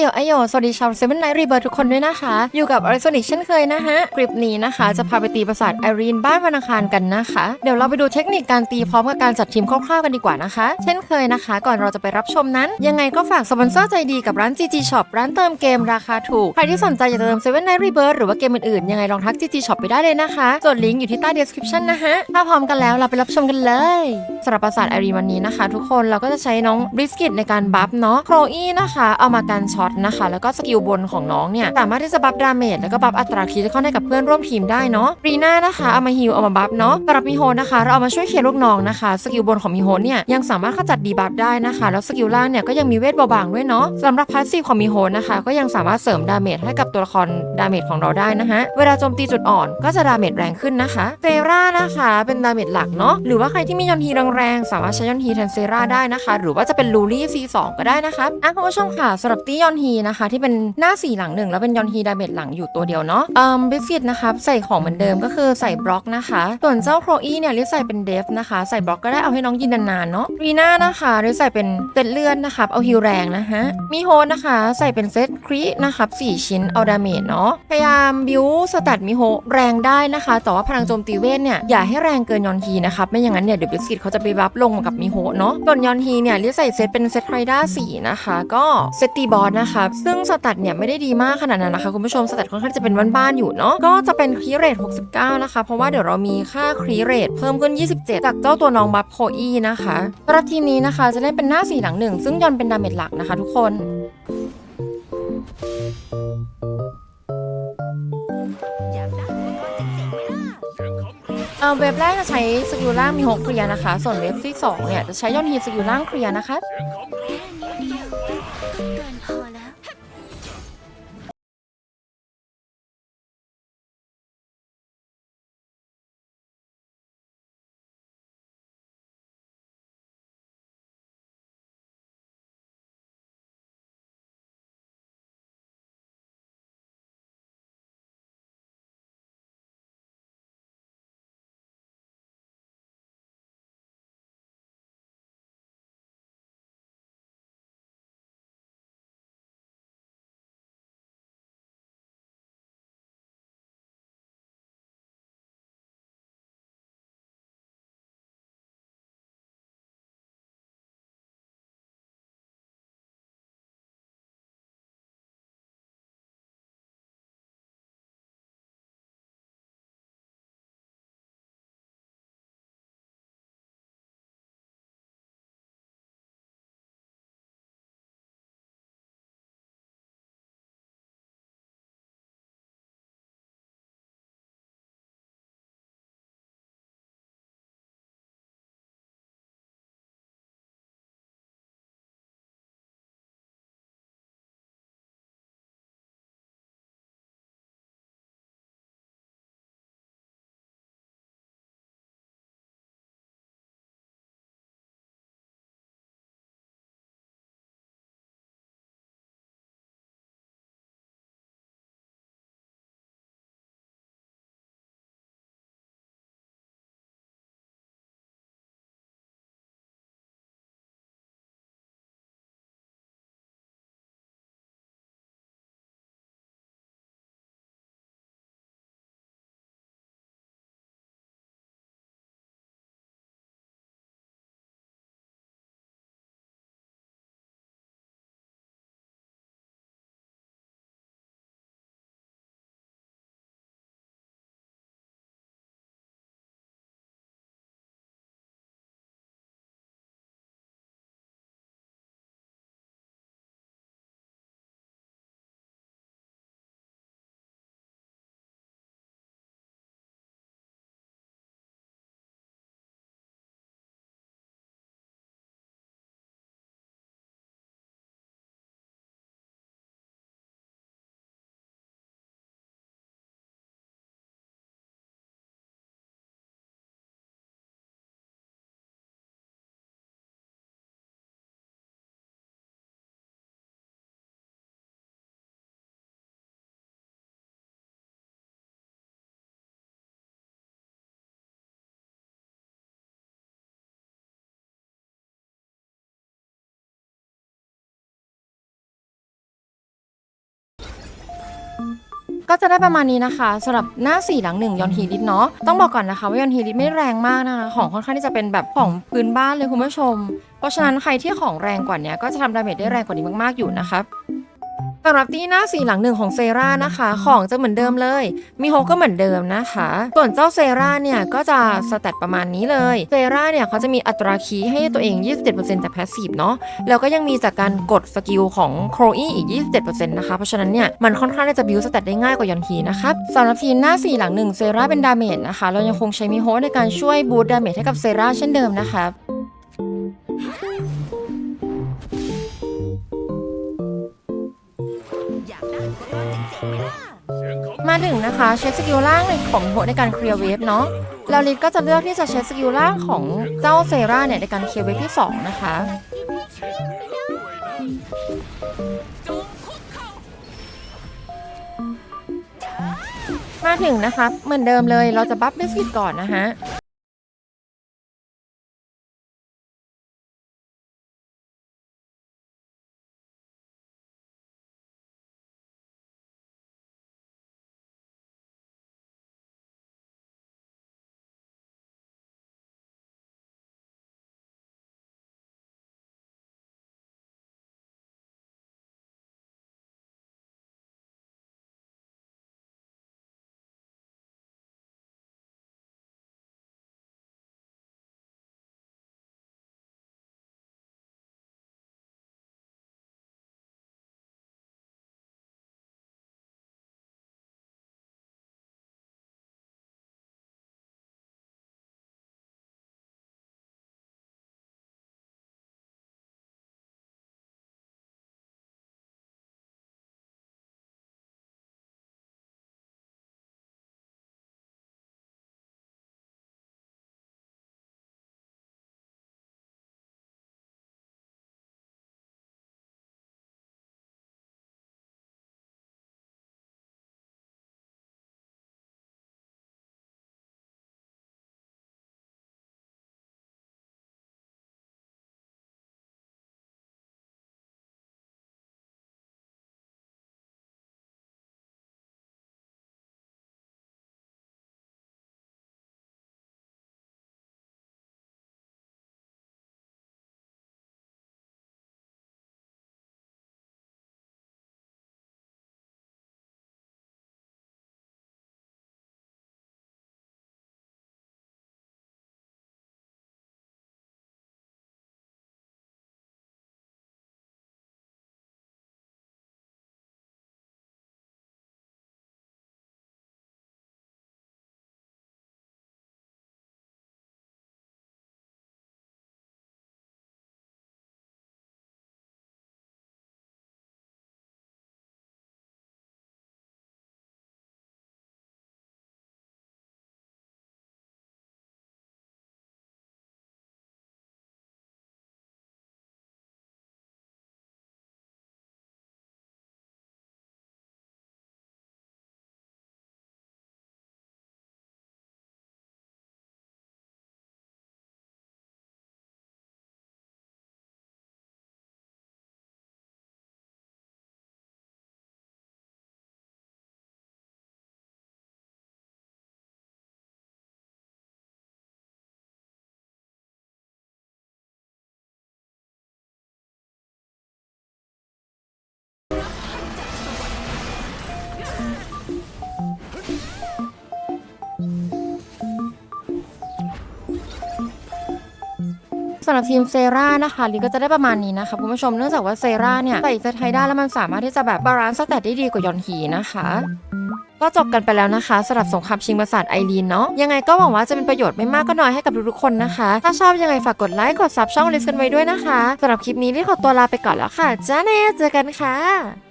โยอโยสวัสดีชาวเซเว่นไนท์รีเบิร์ทุกคนด้วยนะคะ อยู่กับอริสนิกเช่นเคยนะฮะ คลิปนี้นะคะ จะพาไปตีประสาทไอรีนบ้านวันอังคารกันนะคะ เดี๋ยวเราไปดูเทคนิคการตีพร้อมกับการจัดทีมคร่าวๆกันดีกว่านะคะ เช่นเคยนะคะ ก่อนเราจะไปรับชมนั้น ยังไงก็ฝากสปอนเซอร์ใจดีกับร้าน GG Shop ร้านเติมเกมราคาถูก ใครที่สนใจอยากจะเติมเซเว่นไนท์รีเบิร์หรือว่าเกมอื่นๆยังไงลองทัก GG Shop ไปได้เลยนะคะส่วนลิงก์อยู่ที่ใต้ description นะฮะถ้าพร้อมกันแล้วเราไปรับชมกันเลยสำหรับประสาทไอรีนวันนี้นะคะ ทุกคนเราก็จะใช้น้องบริสกิตในการบัฟเนาะโครอี้นะคะ เอามาการช็อตนะคะ แล้วก็สกิลบนของน้องเนี่ยสามารถที่จะบัฟดาเมจแล้วก็บัฟอัตราคีที่เข้าให้กับเพื่อนร่วมทีมได้เนาะรีน่านะคะเอามาฮิลเอามาบัฟเนาะสำหรับมิโฮนะคะ เราเอามาช่วยเคลียร์ลูกน้องนะคะสกิลบนของมิโฮเนี่ยยังสามารถขจัดดีบัฟได้นะคะ แล้วสกิลล่างเนี่ยก็ยังมีเวทเบาบางด้วยเนาะสำหรับพาสซีฟของมิโฮนะคะ ก็ยังสามารถเสริมดาเมจให้กับตัวละครดาเมจของเราได้นะฮะเวลาโจมตีจุดอ่อนก็จะดาเมจแรงขึ้นนะคะเซรานะคะเป็นดาเมจหลักเนาะหรือว่าใครที่มียอนทีแรงๆสามารถใช้ยอนทีแทนเซราได้นะคะ หรือว่าจะเป็นลูลี่ C2 ก็ได้นะคะอะคุณผู้ชมค่ะสำหรับตี้ยอนฮีนะคะ ที่เป็นหน้าสี่หลังหนึ่งแล้วเป็นยอนฮีดาเมจหลังอยู่ตัวเดียวเนาะเอ่อบิสกิตนะคะใส่ของเหมือนเดิมก็คือใส่บล็อกนะคะ ส่วนเจ้าโครอี้เนี่ยลิใส่เป็นเดฟนะคะ ใส่บล็อกก็ได้เอาให้น้องยินนานๆเนาะรีน่านะคะลิใส่เป็นเซตเลือดนะคะเอาฮิลแรงนะฮะมีโฮนะคะใส่เป็นเซตครีนะครับสี่ชิ้นเอาดาเมจเนาะพยายามบิวสตัดมิโฮแรงได้นะคะแต่ว่าพลังโจมตีเวทเนี่ยอย่าให้แรงเกินยอนฮีนะครับไม่อย่างนั้นเนี่ยเดี๋ยวบิสกิตเขาจะไปบัฟลงกับมิโฮเนาะส่วนยอนฮีเนี่ยลิใส่เซตเป็นเซตไรด้าสี่นะคะก็เซตตีบอสนะคะซึ่งสตัดเนี่ยไม่ได้ดีมากขนาดนั้นนะคะคุณผู้ชมสตัดค่อนข้างจะเป็นบ้านๆอยู่เนาะก็จะเป็นครีเรท69 นะคะ เพราะว่าเดี๋ยวเรามีค่าครีเรทเพิ่มขึ้น 27 จากเจ้าตัวน้องบัฟโคอี้นะคะสำหรับทีมนี้นะคะจะเล่นเป็นหน้าสี่หลังหนึ่งซึ่งยอนเป็นดาเมจหลักนะคะ ทุกคนเว็บแรกจะใช้สกิลล่างมีหกเคลียร์นะคะ ส่วนเว็บที่สองเนี่ย จะใช้ยอนฮีสกิลล่างเคลียร์นะคะ ก็จะได้ประมาณนี้นะคะสำหรับหน้าสี่หลังหนึ่งยอนฮีริตเนาะต้องบอกก่อนนะคะว่ายอนฮีริตไม่แรงมากนะคะของค่อนข้างที่จะเป็นแบบของพื้นบ้านเลยคุณผู้ชม เพราะฉะนั้นใครที่ของแรงกว่านี้ก็จะทำดาเมจได้แรงกว่านี้มากๆอยู่นะครับ สำหรับที่หน้าสี่หลังหนึ่งของเซรานะคะ ของจะเหมือนเดิมเลย มีโฮก็เหมือนเดิมนะคะ ส่วนเจ้าเซราเนี่ยก็จะสแตทประมาณนี้เลยเซราเนี่ยเขาจะมีอัตราคีย์ให้ตัวเอง 27%จากแพสซีฟเนาะแล้วก็ยังมีจากการกดสกิลของโครอีอีก 27%นะคะเพราะฉะนั้นเนี่ยมันค่อนข้างที่จะบิวสแตทได้ง่ายกว่ายอนฮีนะครับสำหรับทีมหน้า4หลัง1เซราเป็นดาเมจนะคะ เรายังคงใช้มีโฮในการช่วยบูตดาเมจให้กับเซราเช่นเดิมนะคะ มาถึงนะคะเช็คสกิลล่างในของโฮในการเคลียร์เวฟเนาะแล้วลิทก็จะเลือกที่จะเช็คสกิลล่างของเจ้าเซราเนี่ยในการเคลียร์เวฟที่ 2 นะคะมาถึงนะคะเหมือนเดิมเลยเราจะบัฟบิสกิตก่อนนะฮะ สำหรับทีมเซรานะคะลิก็จะได้ประมาณนี้นะคะคุณผู้ชมเนื่องจากว่าเซราเนี่ยใส่เซตไทยได้แล้วมันสามารถที่จะแบบบาลานซ์สแตทได้ดีกว่ายอนฮีนะคะก็จบกันไปแล้วนะคะสำหรับสงครามชิงประสาทไอรีนเนาะยังไงก็หวังว่าจะเป็นประโยชน์ไม่มากก็น้อยให้กับทุกๆคนนะคะ ถ้าชอบยังไงฝากกดไลค์กดซับช่องลิสกันไว้ด้วยนะคะสำหรับคลิปนี้ลิขอตัวลาไปก่อนแล้วค่ะจ้าเน่เจอกันค่ะ